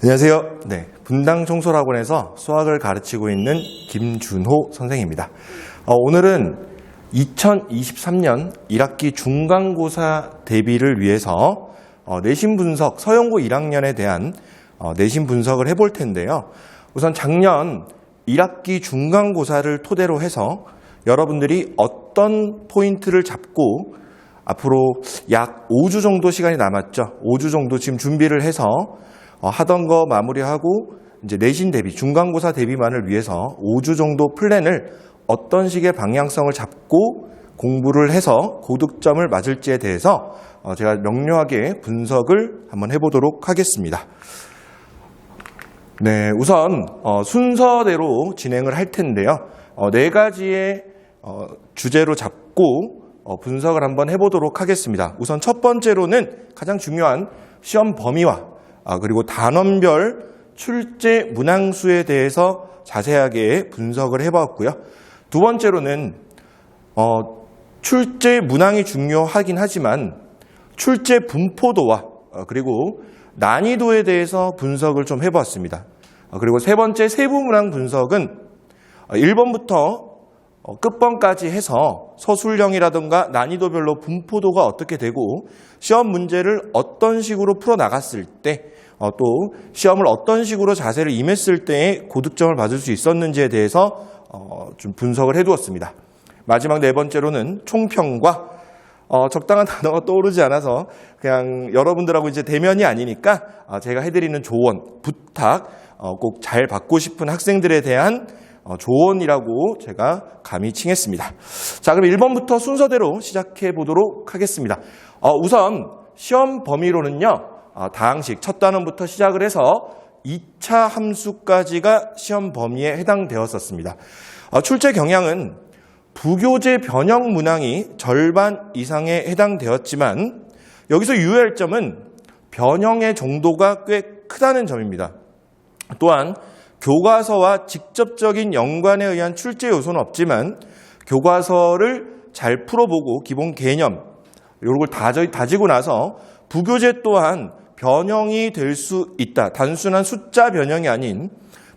안녕하세요. 네, 분당 청소학원에서 수학을 가르치고 있는 김준호 선생입니다. 어, 오늘은 2023년 1학기 중간고사 대비를 위해서 어, 내신 분석 서영고 1학년에 대한 어, 내신 분석을 해볼 텐데요. 우선 작년 1학기 중간고사를 토대로 해서 여러분들이 어떤 포인트를 잡고 앞으로 약 5주 정도 시간이 남았죠. 5주 정도 지금 준비를 해서 어, 하던 거 마무리하고 이제 내신 대비, 중간고사 대비만을 위해서 5주 정도 플랜을 어떤 식의 방향성을 잡고 공부를 해서 고득점을 맞을지에 대해서 어, 제가 명료하게 분석을 한번 해보도록 하겠습니다. 네, 우선 어, 순서대로 진행을 할 텐데요. 어, 네 가지의 어, 주제로 잡고 어, 분석을 한번 해보도록 하겠습니다. 우선 첫 번째로는 가장 중요한 시험 범위와 아, 그리고 단원별 출제 문항수에 대해서 자세하게 분석을 해봤고요. 두 번째로는 어, 출제 문항이 중요하긴 하지만 출제 분포도와 어, 그리고 난이도에 대해서 분석을 좀 해보았습니다. 어, 그리고 세 번째 세부 문항 분석은 어, 1번부터 어, 끝번까지 해서 서술형이라든가 난이도별로 분포도가 어떻게 되고 시험 문제를 어떤 식으로 풀어 나갔을 때 어, 또 시험을 어떤 식으로 자세를 임했을 때에 고득점을 받을 수 있었는지에 대해서 어, 좀 분석을 해두었습니다. 마지막 네 번째로는 총평과 어, 적당한 단어가 떠오르지 않아서 그냥 여러분들하고 이제 대면이 아니니까 어, 제가 해드리는 조언, 부탁 어, 꼭 잘 받고 싶은 학생들에 대한 어, 조언이라고 제가 감히 칭했습니다. 자, 그럼 1번부터 순서대로 시작해 보도록 하겠습니다. 어, 우선 시험 범위로는요, 어, 다항식 첫 단원부터 시작을 해서 2차 함수까지가 시험 범위에 해당되었었습니다. 어, 출제 경향은 부교재 변형 문항이 절반 이상에 해당되었지만 여기서 유의할 점은 변형의 정도가 꽤 크다는 점입니다. 또한 교과서와 직접적인 연관에 의한 출제 요소는 없지만 교과서를 잘 풀어보고 기본 개념 이런 걸 다지고 나서 부교재 또한 변형이 될 수 있다. 단순한 숫자 변형이 아닌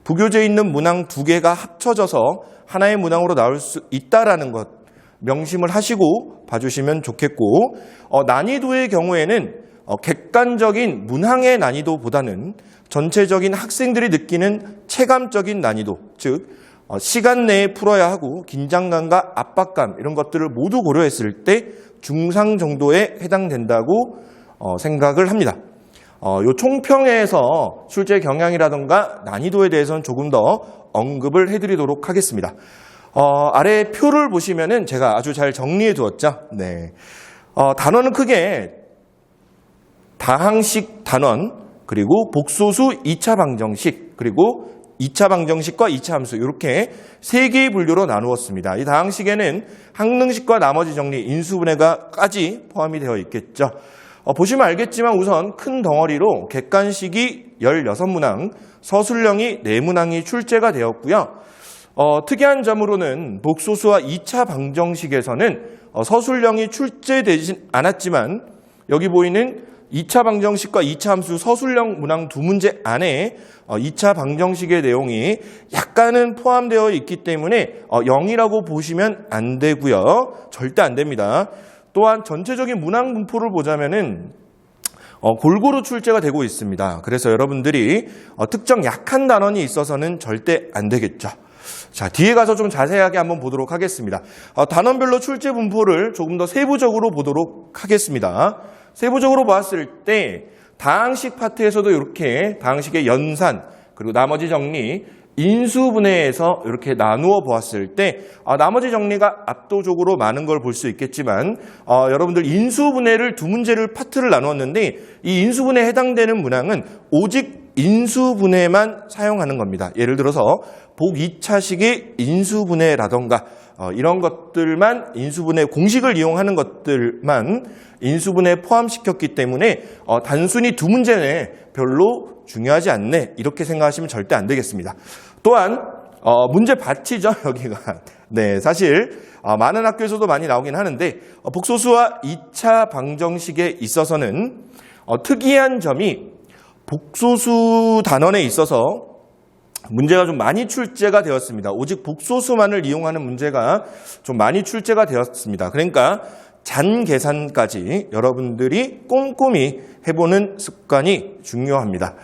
부교재에 있는 문항 두 개가 합쳐져서 하나의 문항으로 나올 수 있다라는 것 명심을 하시고 봐주시면 좋겠고 어, 난이도의 경우에는 어, 객관적인 문항의 난이도보다는 전체적인 학생들이 느끼는 체감적인 난이도, 즉 어, 시간 내에 풀어야 하고 긴장감과 압박감 이런 것들을 모두 고려했을 때 중상 정도에 해당된다고 어, 생각을 합니다. 어, 요 총평에서 출제 경향이라던가 난이도에 대해서는 조금 더 언급을 해드리도록 하겠습니다. 어, 아래 표를 보시면은 제가 아주 잘 정리해 두었죠. 네. 어, 단원은 크게 다항식 단원, 그리고 복소수 2차 방정식, 그리고 2차 방정식과 2차 함수 이렇게 세 개의 분류로 나누었습니다. 이 다항식에는 항능식과 나머지 정리, 인수분해가까지 포함이 되어 있겠죠. 어, 보시면 알겠지만 우선 큰 덩어리로 객관식이 16문항, 서술형이 4문항이 출제가 되었고요. 어, 특이한 점으로는 복소수와 2차 방정식에서는 어, 서술형이 출제되지 않았지만 여기 보이는 2차 방정식과 2차 함수 서술형 문항 두 문제 안에 어, 2차 방정식의 내용이 약간은 포함되어 있기 때문에 어, 0이라고 보시면 안 되고요. 절대 안 됩니다. 또한 전체적인 문항 분포를 보자면은 어, 골고루 출제가 되고 있습니다. 그래서 여러분들이 어, 특정 약한 단원이 있어서는 절대 안 되겠죠. 자, 뒤에 가서 좀 자세하게 한번 보도록 하겠습니다. 어, 단원별로 출제 분포를 조금 더 세부적으로 보도록 하겠습니다. 세부적으로 보았을 때 다항식 파트에서도 이렇게 다항식의 연산 그리고 나머지 정리 인수분해에서 이렇게 나누어 보았을 때 아, 나머지 정리가 압도적으로 많은 걸 볼 수 있겠지만 어, 여러분들 인수분해를 두 문제를 파트를 나누었는데 이 인수분해에 해당되는 문항은 오직 인수분해만 사용하는 겁니다. 예를 들어서 복 2차식의 인수분해라던가 어, 이런 것들만 인수분해 공식을 이용하는 것들만 인수분해에 포함시켰기 때문에 어, 단순히 두 문제는 별로 중요하지 않네 이렇게 생각하시면 절대 안 되겠습니다. 또한 어, 문제 밭이죠 여기가 네 사실 어, 많은 학교에서도 많이 나오긴 하는데 어, 복소수와 2차 방정식에 있어서는 어, 특이한 점이 복소수 단원에 있어서 문제가 좀 많이 출제가 되었습니다. 오직 복소수만을 이용하는 문제가 좀 많이 출제가 되었습니다. 그러니까 잔 계산까지 여러분들이 꼼꼼히 해보는 습관이 중요합니다.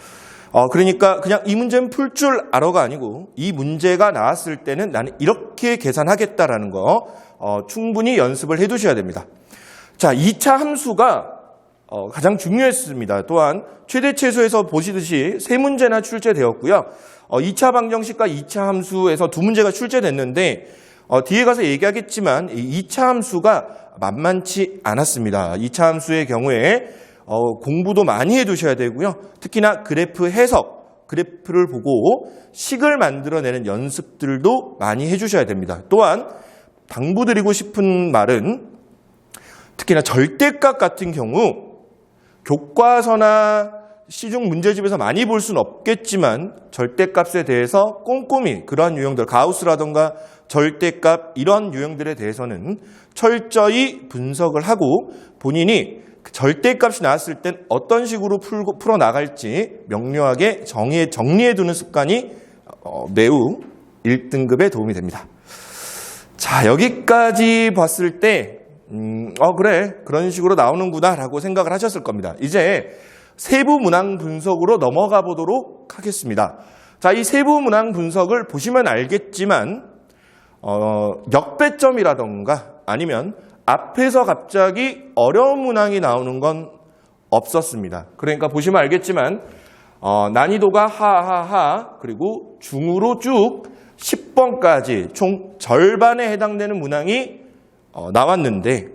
어, 그러니까 그냥 이 문제는 풀 줄 알아가 아니고 이 문제가 나왔을 때는 나는 이렇게 계산하겠다라는 거 어, 충분히 연습을 해 두셔야 됩니다. 자, 2차 함수가 어, 가장 중요했습니다. 또한 최대 최소에서 보시듯이 세 문제나 출제되었고요. 어, 2차 방정식과 2차 함수에서 두 문제가 출제됐는데 어, 뒤에 가서 얘기하겠지만 이 2차 함수가 만만치 않았습니다. 2차 함수의 경우에 어, 공부도 많이 해두셔야 되고요. 특히나 그래프 해석, 그래프를 보고 식을 만들어내는 연습들도 많이 해주셔야 됩니다. 또한 당부드리고 싶은 말은 특히나 절대값 같은 경우 교과서나 시중 문제집에서 많이 볼 수는 없겠지만 절대값에 대해서 꼼꼼히 그러한 유형들 가우스라던가 절대값 이런 유형들에 대해서는 철저히 분석을 하고 본인이 그 절대값이 나왔을 땐 어떤 식으로 풀고, 풀어 나갈지 명료하게 정의해 정리해 두는 습관이 어, 매우 1등급에 도움이 됩니다. 자, 여기까지 봤을 때, 음, 어, 그래. 그런 식으로 나오는구나. 라고 생각을 하셨을 겁니다. 이제 세부 문항 분석으로 넘어가 보도록 하겠습니다. 자, 이 세부 문항 분석을 보시면 알겠지만, 어, 역배점이라던가 아니면 앞에서 갑자기 어려운 문항이 나오는 건 없었습니다. 그러니까 보시면 알겠지만, 어, 난이도가 하하하, 그리고 중으로 쭉 10번까지 총 절반에 해당되는 문항이 어, 나왔는데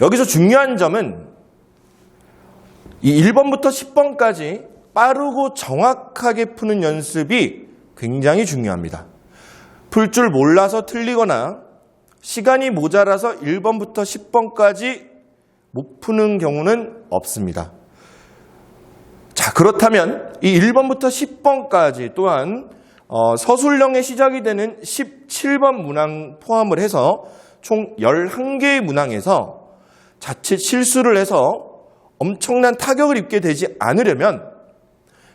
여기서 중요한 점은 이 1번부터 10번까지 빠르고 정확하게 푸는 연습이 굉장히 중요합니다. 풀 줄 몰라서 틀리거나 시간이 모자라서 1번부터 10번까지 못 푸는 경우는 없습니다. 자, 그렇다면 이 1번부터 10번까지 또한 어, 서술형의 시작이 되는 17번 문항 포함을 해서 총 11개의 문항에서 자칫 실수를 해서 엄청난 타격을 입게 되지 않으려면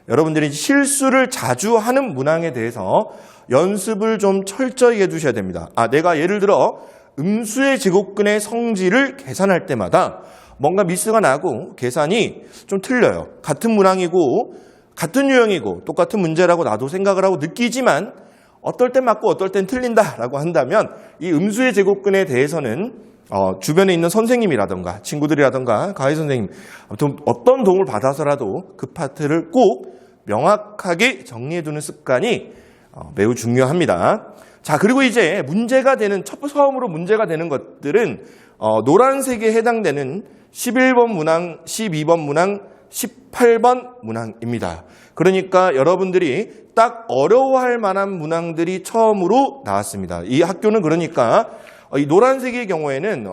여러분들이 실수를 자주 하는 문항에 대해서 연습을 좀 철저히 해두셔야 됩니다. 아, 내가 예를 들어 음수의 제곱근의 성질을 계산할 때마다 뭔가 미스가 나고 계산이 좀 틀려요. 같은 문항이고 같은 유형이고 똑같은 문제라고 나도 생각을 하고 느끼지만 어떨 땐 맞고 어떨 땐 틀린다라고 한다면 이 음수의 제곱근에 대해서는 어, 주변에 있는 선생님이라던가 친구들이라던가 가해 선생님 아무튼 어떤 도움을 받아서라도 그 파트를 꼭 명확하게 정리해두는 습관이 어, 매우 중요합니다. 자 그리고 이제 문제가 되는 첫 처음으로 문제가 되는 것들은 어, 노란색에 해당되는 11번 문항, 12번 문항, 18번 문항입니다. 그러니까 여러분들이 딱 어려워할 만한 문항들이 처음으로 나왔습니다. 이 학교는 그러니까 이 노란색의 경우에는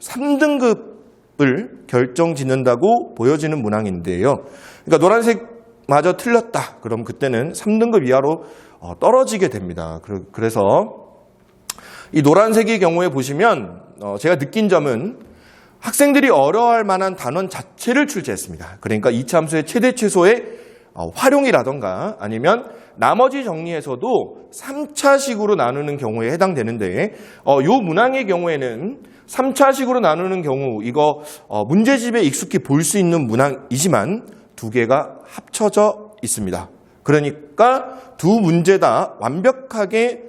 3등급을 결정 짓는다고 보여지는 문항인데요. 그러니까 노란색 마저 틀렸다. 그럼 그때는 3등급 이하로 어, 떨어지게 됩니다. 그래서 이 노란색의 경우에 보시면 어, 제가 느낀 점은 학생들이 어려워할 만한 단원 자체를 출제했습니다. 그러니까 이참수의 최대 최소의 어, 활용이라던가 아니면 나머지 정리에서도 3차식으로 나누는 경우에 해당되는데 어, 요 문항의 경우에는 3차식으로 나누는 경우 이거 어, 문제집에 익숙히 볼 수 있는 문항이지만 두 개가 합쳐져 있습니다. 그러니까 두 문제 다 완벽하게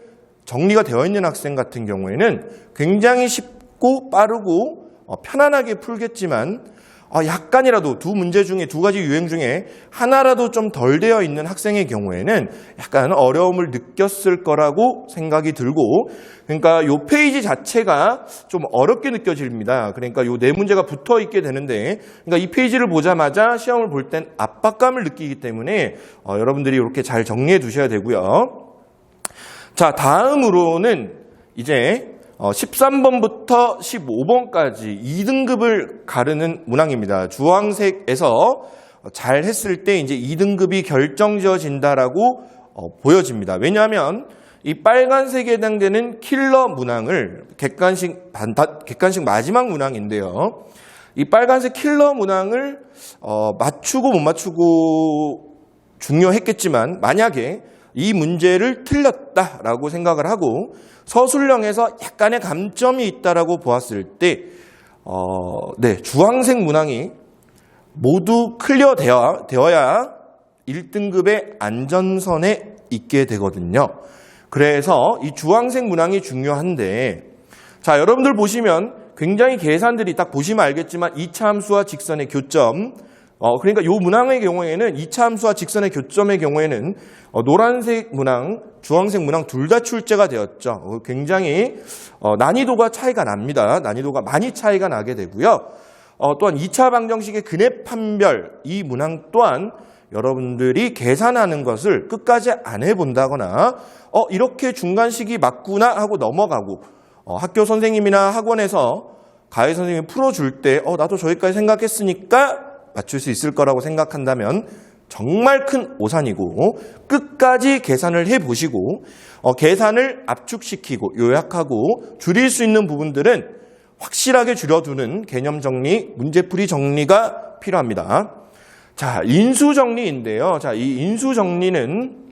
정리가 되어 있는 학생 같은 경우에는 굉장히 쉽고 빠르고 어, 편안하게 풀겠지만 어, 약간이라도 두 문제 중에 두 가지 유행 중에 하나라도 좀 덜 되어 있는 학생의 경우에는 약간 어려움을 느꼈을 거라고 생각이 들고 그러니까 요 페이지 자체가 좀 어렵게 느껴집니다. 그러니까 요 네 문제가 붙어 있게 되는데 그러니까 이 페이지를 보자마자 시험을 볼 땐 압박감을 느끼기 때문에 어, 여러분들이 이렇게 잘 정리해 두셔야 되고요. 자, 다음으로는 이제 13번부터 어, 15번까지 2등급을 가르는 문항입니다. 주황색에서 잘 했을 때 이제 2등급이 결정지어진다라고 어, 보여집니다. 왜냐하면 이 빨간색에 해당되는 킬러 문항을 객관식 객관식 마지막 문항인데요. 이 빨간색 킬러 문항을 어, 맞추고 못 맞추고 중요했겠지만 만약에 이 문제를 틀렸다라고 생각을 하고 서술형에서 약간의 감점이 있다라고 보았을 때 어, 네, 주황색 문항이 모두 클리어 되어, 되어야 1등급의 안전선에 있게 되거든요. 그래서 이 주황색 문항이 중요한데, 자, 여러분들 보시면 굉장히 계산들이 딱 보시면 알겠지만 2차 함수와 직선의 교점, 어, 그러니까 요 문항의 경우에는 2차 함수와 직선의 교점의 경우에는 어, 노란색 문항, 주황색 문항 둘 다 출제가 되었죠. 어, 굉장히 어, 난이도가 차이가 납니다. 난이도가 많이 차이가 나게 되고요. 어, 또한 2차 방정식의 근해 판별 이 문항 또한 여러분들이 계산하는 것을 끝까지 안 해본다거나 어, 이렇게 중간식이 맞구나 하고 넘어가고 어, 학교 선생님이나 학원에서 가해 선생님이 풀어줄 때 어, 나도 저기까지 생각했으니까 맞출 수 있을 거라고 생각한다면 정말 큰 오산이고 끝까지 계산을 해보시고 어, 계산을 압축시키고 요약하고 줄일 수 있는 부분들은 확실하게 줄여두는 개념 정리, 문제풀이 정리가 필요합니다. 자, 인수 정리인데요. 자, 이 인수 정리는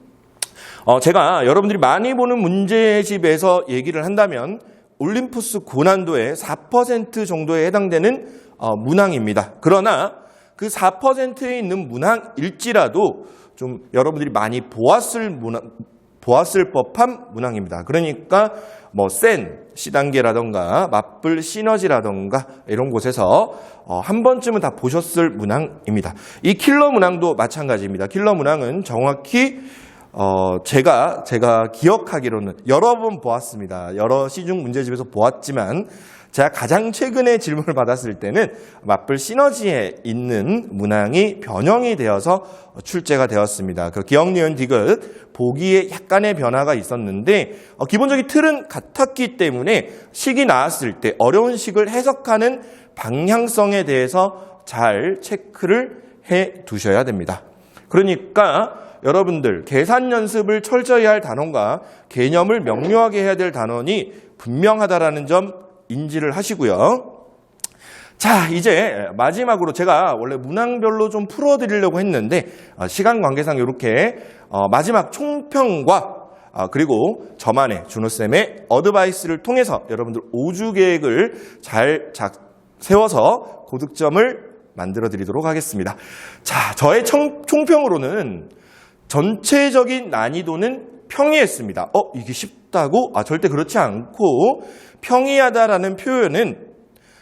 어, 제가 여러분들이 많이 보는 문제집에서 얘기를 한다면 올림푸스 고난도의 4% 정도에 해당되는 어, 문항입니다. 그러나 그 4%에 있는 문항일지라도 좀 여러분들이 많이 보았을 문항, 보았을 법한 문항입니다. 그러니까 뭐 센 C단계라던가 맞불 시너지라던가 이런 곳에서 어, 한 번쯤은 다 보셨을 문항입니다. 이 킬러 문항도 마찬가지입니다. 킬러 문항은 정확히 어, 제가, 제가 기억하기로는 여러 번 보았습니다. 여러 시중 문제집에서 보았지만, 제가 가장 최근에 질문을 받았을 때는 맞불 시너지에 있는 문항이 변형이 되어서 출제가 되었습니다. 그 기억, 니은, 디귿 보기에 약간의 변화가 있었는데, 어, 기본적인 틀은 같았기 때문에 식이 나왔을 때 어려운 식을 해석하는 방향성에 대해서 잘 체크를 해 두셔야 됩니다. 그러니까 여러분들 계산 연습을 철저히 할 단원과 개념을 명료하게 해야 될 단원이 분명하다라는 점 인지를 하시고요. 자, 이제 마지막으로 제가 원래 문항별로 좀 풀어드리려고 했는데 어, 시간 관계상 이렇게 어, 마지막 총평과 아, 그리고 저만의 준호쌤의 어드바이스를 통해서 여러분들 5주 계획을 잘 작, 세워서 고득점을 만들어 드리도록 하겠습니다. 자, 저의 청, 총평으로는 전체적인 난이도는 평이했습니다. 어, 이게 쉽다고? 아, 절대 그렇지 않고 평이하다라는 표현은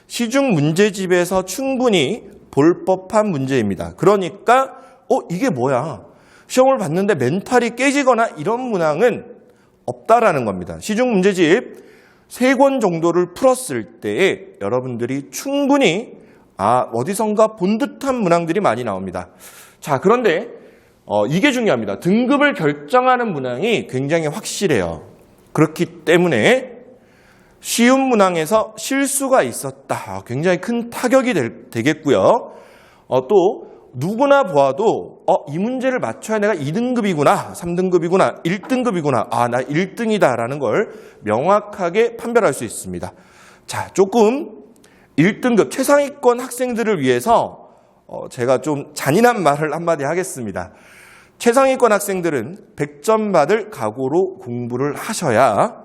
시중 문제집에서 충분히 볼 법한 문제입니다. 그러니까 어, 이게 뭐야? 시험을 봤는데 멘탈이 깨지거나 이런 문항은 없다라는 겁니다. 시중 문제집 세 권 정도를 풀었을 때에 여러분들이 충분히 아, 어디선가 본 듯한 문항들이 많이 나옵니다. 자, 그런데 어, 이게 중요합니다. 등급을 결정하는 문항이 굉장히 확실해요. 그렇기 때문에 쉬운 문항에서 실수가 있었다. 굉장히 큰 타격이 될, 되겠고요. 어, 또 누구나 보아도 어, 이 문제를 맞춰야 내가 2등급이구나, 3등급이구나, 1등급이구나, 아, 나 1등이다라는 걸 명확하게 판별할 수 있습니다. 자, 조금 1등급 최상위권 학생들을 위해서 어, 제가 좀 잔인한 말을 한마디 하겠습니다. 최상위권 학생들은 100점 받을 각오로 공부를 하셔야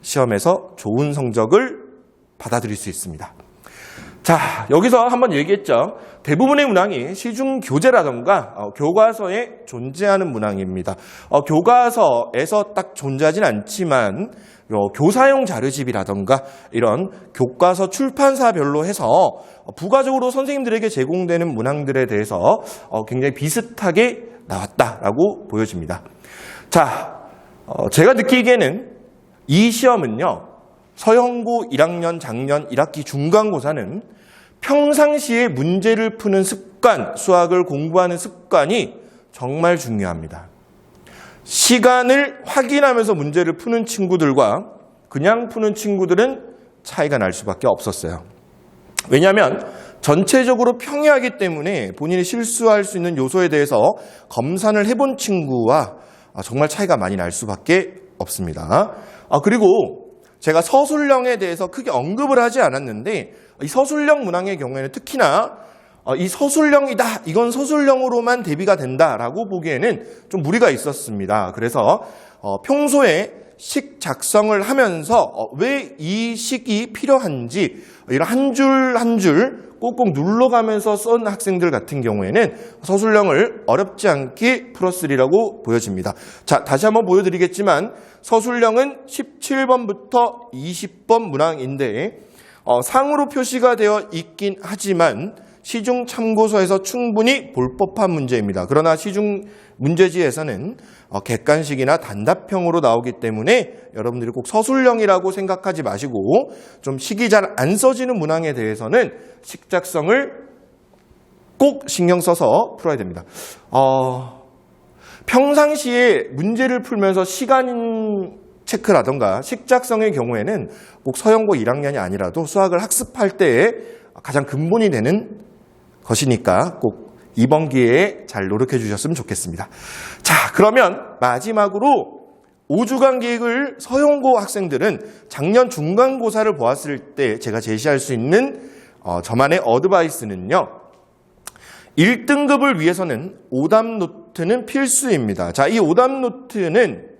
시험에서 좋은 성적을 받아들일 수 있습니다. 자, 여기서 한번 얘기했죠. 대부분의 문항이 시중 교재라던가 어, 교과서에 존재하는 문항입니다. 어, 교과서에서 딱 존재하진 않지만 어, 교사용 자료집이라던가 이런 교과서 출판사별로 해서 어, 부가적으로 선생님들에게 제공되는 문항들에 대해서 어, 굉장히 비슷하게 나왔다라고 보여집니다. 자, 어, 제가 느끼기에는 이 시험은요, 서영고 1학년 작년 1학기 중간고사는 평상시에 문제를 푸는 습관, 수학을 공부하는 습관이 정말 중요합니다. 시간을 확인하면서 문제를 푸는 친구들과 그냥 푸는 친구들은 차이가 날 수밖에 없었어요. 왜냐하면 전체적으로 평이하기 때문에 본인이 실수할 수 있는 요소에 대해서 검산을 해본 친구와 정말 차이가 많이 날 수밖에 없습니다. 아, 그리고 제가 서술령에 대해서 크게 언급을 하지 않았는데 이 서술령 문항의 경우에는 특히나 어, 이 서술령이다. 이건 서술령으로만 대비가 된다라고 보기에는 좀 무리가 있었습니다. 그래서 어, 평소에 식 작성을 하면서 왜 이 식이 필요한지 이런 한 줄 한줄 꼭꼭 눌러가면서 쓴 학생들 같은 경우에는 서술령을 어렵지 않게 풀었으리라고 보여집니다. 자, 다시 한번 보여드리겠지만 서술령은 17번부터 20번 문항인데 어, 상으로 표시가 되어 있긴 하지만 시중 참고서에서 충분히 볼 법한 문제입니다. 그러나 시중 문제지에서는 어, 객관식이나 단답형으로 나오기 때문에 여러분들이 꼭 서술형이라고 생각하지 마시고 좀 식이 잘 안 써지는 문항에 대해서는 식작성을 꼭 신경 써서 풀어야 됩니다. 어, 평상시에 문제를 풀면서 시간 체크라던가 식작성의 경우에는 꼭 서영고 1학년이 아니라도 수학을 학습할 때에 가장 근본이 되는 것이니까 꼭 이번 기회에 잘 노력해 주셨으면 좋겠습니다. 자, 그러면 마지막으로 5주간 계획을 서영고 학생들은 작년 중간고사를 보았을 때 제가 제시할 수 있는 어, 저만의 어드바이스는요. 1등급을 위해서는 오답 노트는 필수입니다. 자, 이 오답 노트는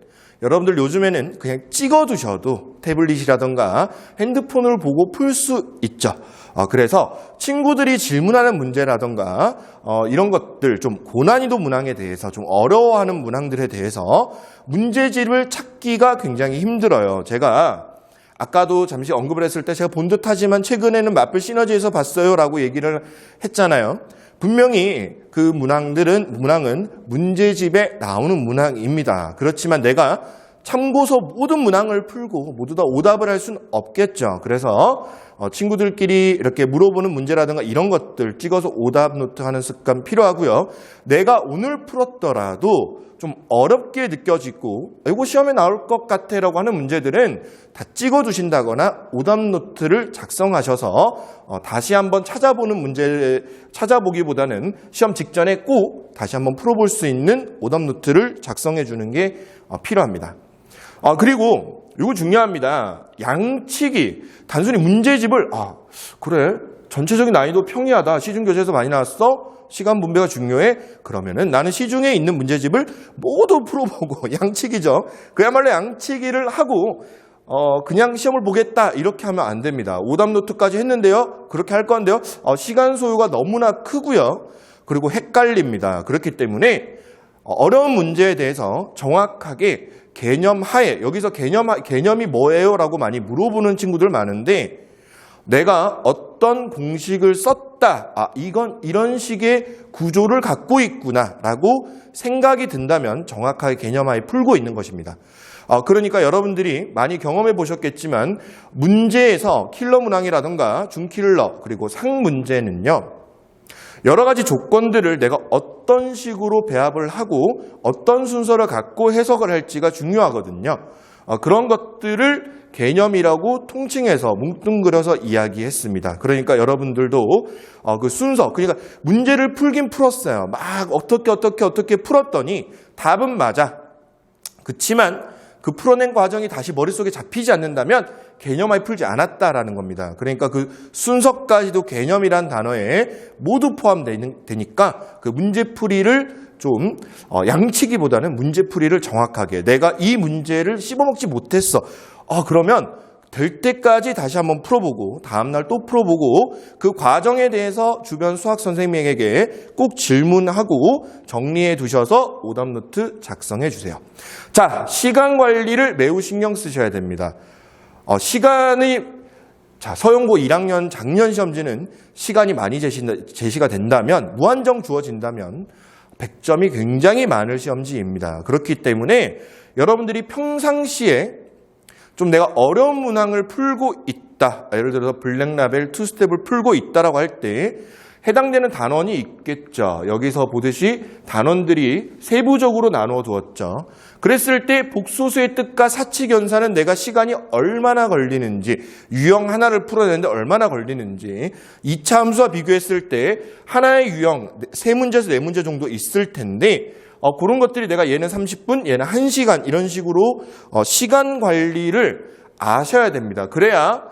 여러분들 요즘에는 그냥 찍어 두셔도 태블릿이라던가 핸드폰을 보고 풀 수 있죠. 어, 그래서 친구들이 질문하는 문제라던가 어, 이런 것들 좀 고난이도 문항에 대해서 좀 어려워하는 문항들에 대해서 문제집을 찾기가 굉장히 힘들어요. 제가 아까도 잠시 언급을 했을 때 제가 본 듯하지만 최근에는 마플 시너지에서 봤어요라고 얘기를 했잖아요. 분명히 그 문항들은 문항은 문제집에 나오는 문항입니다. 그렇지만 내가 참고서 모든 문항을 풀고 모두 다 오답을 할 수는 없겠죠. 그래서 어, 친구들끼리 이렇게 물어보는 문제라든가 이런 것들 찍어서 오답 노트 하는 습관 필요하고요. 내가 오늘 풀었더라도 좀 어렵게 느껴지고 이거 시험에 나올 것 같아라고 하는 문제들은 다 찍어 두신다거나 오답 노트를 작성하셔서 어, 다시 한번 찾아보는 문제 찾아보기보다는 시험 직전에 꼭 다시 한번 풀어볼 수 있는 오답 노트를 작성해 주는 게 어, 필요합니다. 아, 그리고 이거 중요합니다. 양치기. 단순히 문제집을, 아, 그래. 전체적인 난이도 평이하다. 시중 교재에서 많이 나왔어? 시간 분배가 중요해? 그러면은 나는 시중에 있는 문제집을 모두 풀어보고, 양치기죠. 그야말로 양치기를 하고, 어, 그냥 시험을 보겠다. 이렇게 하면 안 됩니다. 오답 노트까지 했는데요. 그렇게 할 건데요. 어, 시간 소요가 너무나 크고요. 그리고 헷갈립니다. 그렇기 때문에 어려운 문제에 대해서 정확하게 개념 하에 여기서 개념 개념이 뭐예요? 라고 많이 물어보는 친구들 많은데 내가 어떤 공식을 썼다. 아, 이건 이런 식의 구조를 갖고 있구나라고 생각이 든다면 정확하게 개념하에 풀고 있는 것입니다. 어, 그러니까 여러분들이 많이 경험해 보셨겠지만 문제에서 킬러 문항이라든가 중킬러 그리고 상 문제는요. 여러 가지 조건들을 내가 어떤 식으로 배합을 하고 어떤 순서를 갖고 해석을 할지가 중요하거든요. 어, 그런 것들을 개념이라고 통칭해서 뭉뚱그려서 이야기했습니다. 그러니까 여러분들도 어, 그 순서, 그러니까 문제를 풀긴 풀었어요. 막 어떻게 어떻게 어떻게 풀었더니 답은 맞아. 그치만 그 풀어낸 과정이 다시 머릿속에 잡히지 않는다면 개념하에 풀지 않았다라는 겁니다. 그러니까 그 순서까지도 개념이란 단어에 모두 포함되니까 그 문제풀이를 좀 어, 양치기보다는 문제풀이를 정확하게 내가 이 문제를 씹어먹지 못했어. 아 그러면 될 때까지 다시 한번 풀어보고 다음날 또 풀어보고 그 과정에 대해서 주변 수학 선생님에게 꼭 질문하고 정리해 두셔서 오답 노트 작성해 주세요. 자, 시간 관리를 매우 신경 쓰셔야 됩니다. 어, 시간이 자, 서영고 1학년 작년 시험지는 시간이 많이 제시 가 된다면 무한정 주어진다면 100점이 굉장히 많을 시험지입니다. 그렇기 때문에 여러분들이 평상시에 좀 내가 어려운 문항을 풀고 있다. 예를 들어서 블랙라벨 투스텝을 풀고 있다라고 할 때 해당되는 단원이 있겠죠. 여기서 보듯이 단원들이 세부적으로 나누어 두었죠. 그랬을 때 복소수의 뜻과 사치견사는 내가 시간이 얼마나 걸리는지 유형 하나를 풀어내는데 얼마나 걸리는지 2차 함수와 비교했을 때 하나의 유형 세 문제에서 네 문제 정도 있을 텐데 어, 그런 것들이 내가 얘는 30분, 얘는 1시간 이런 식으로 어, 시간 관리를 아셔야 됩니다. 그래야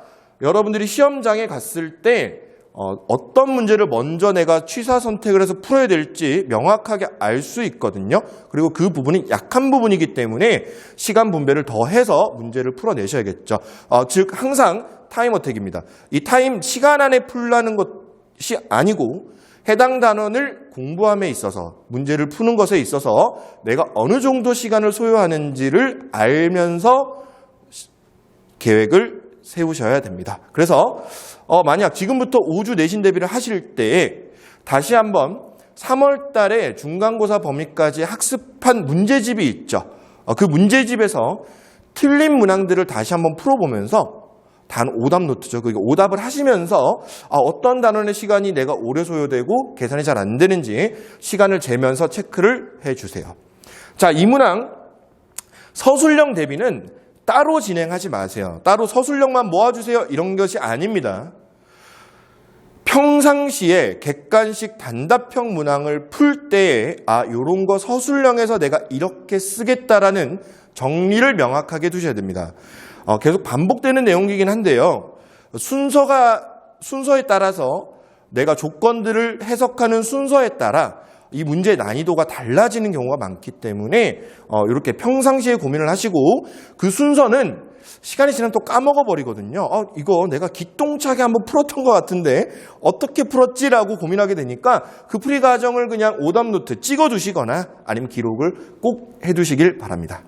여러분들이 시험장에 갔을 때 어, 떤 문제를 먼저 내가 취사 선택을 해서 풀어야 될지 명확하게 알 수 있거든요. 그리고 그 부분이 약한 부분이기 때문에 시간 분배를 더 해서 문제를 풀어내셔야겠죠. 어, 즉 항상 타임 어택입니다. 이 타임 시간 안에 풀라는 것이 아니고 해당 단원을 공부함에 있어서 문제를 푸는 것에 있어서 내가 어느 정도 시간을 소요하는지를 알면서 계획을 세우셔야 됩니다. 그래서 어, 만약 지금부터 5주 내신 대비를 하실 때 다시 한번 3월 달에 중간고사 범위까지 학습한 문제집이 있죠. 어, 그 문제집에서 틀린 문항들을 다시 한번 풀어보면서 단 오답 노트죠. 그게 오답을 하시면서 아, 어떤 단원의 시간이 내가 오래 소요되고 계산이 잘 안 되는지 시간을 재면서 체크를 해주세요. 자, 이 문항 서술형 대비는 따로 진행하지 마세요. 따로 서술형만 모아주세요. 이런 것이 아닙니다. 평상시에 객관식 단답형 문항을 풀 때에 아 요런 거 서술형에서 내가 이렇게 쓰겠다라는 정리를 명확하게 두셔야 됩니다. 어, 계속 반복되는 내용이긴 한데요. 순서가 순서에 따라서 내가 조건들을 해석하는 순서에 따라 이 문제의 난이도가 달라지는 경우가 많기 때문에 어, 이렇게 평상시에 고민을 하시고 그 순서는 시간이 지나면 또 까먹어 버리거든요. 어, 이거 내가 기똥차게 한번 풀었던 것 같은데 어떻게 풀었지라고 고민하게 되니까 그 풀이 과정을 그냥 오답 노트 찍어 두시거나 아니면 기록을 꼭 해두시길 바랍니다.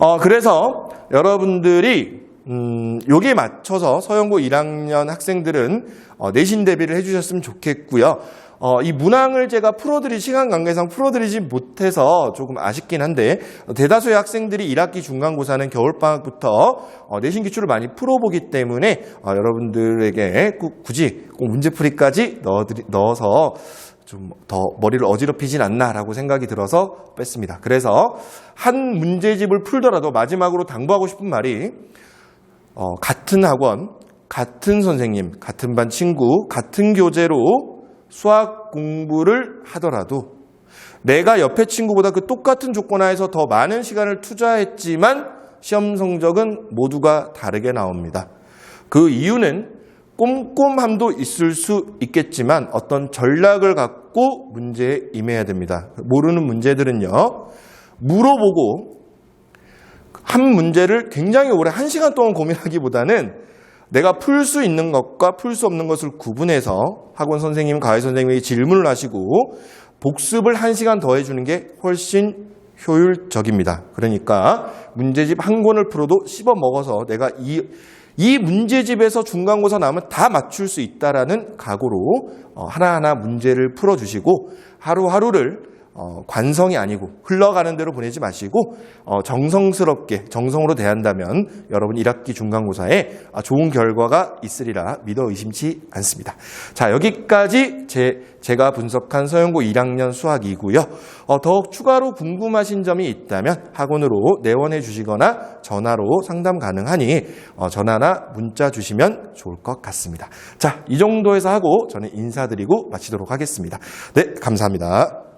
어, 그래서 여러분들이 음, 여기에 맞춰서 서영고 1학년 학생들은 어, 내신 대비를 해주셨으면 좋겠고요. 어, 이 문항을 제가 풀어드릴 시간 관계상 풀어드리지 못해서 조금 아쉽긴 한데 어, 대다수의 학생들이 1학기 중간고사는 겨울방학부터 어, 내신 기출을 많이 풀어보기 때문에 어, 여러분들에게 꾸- 굳이 꼭 문제풀이까지 넣어드리, 넣어서 좀 더 머리를 어지럽히진 않나라고 생각이 들어서 뺐습니다. 그래서 한 문제집을 풀더라도 마지막으로 당부하고 싶은 말이 어, 같은 학원, 같은 선생님, 같은 반 친구, 같은 교재로 수학 공부를 하더라도 내가 옆에 친구보다 그 똑같은 조건 하에서 더 많은 시간을 투자했지만 시험 성적은 모두가 다르게 나옵니다. 그 이유는 꼼꼼함도 있을 수 있겠지만 어떤 전략을 갖고 문제에 임해야 됩니다. 모르는 문제들은요, 물어보고 한 문제를 굉장히 오래 한 시간 동안 고민하기보다는 내가 풀 수 있는 것과 풀 수 없는 것을 구분해서 학원 선생님, 과외 선생님에게 질문을 하시고 복습을 한 시간 더 해주는 게 훨씬 효율적입니다. 그러니까 문제집 한 권을 풀어도 씹어 먹어서 내가 이, 이 문제집에서 중간고사 나오면 다 맞출 수 있다라는 각오로 어, 하나하나 문제를 풀어주시고 하루하루를 어, 관성이 아니고 흘러가는 대로 보내지 마시고 어, 정성스럽게 정성으로 대한다면 여러분 1학기 중간고사에 아, 좋은 결과가 있으리라 믿어 의심치 않습니다. 자 여기까지 제, 제가 분석한 서영고 1학년 수학이고요. 어, 더욱 추가로 궁금하신 점이 있다면 학원으로 내원해 주시거나 전화로 상담 가능하니 어, 전화나 문자 주시면 좋을 것 같습니다. 자 이 정도에서 하고 저는 인사드리고 마치도록 하겠습니다. 네 감사합니다.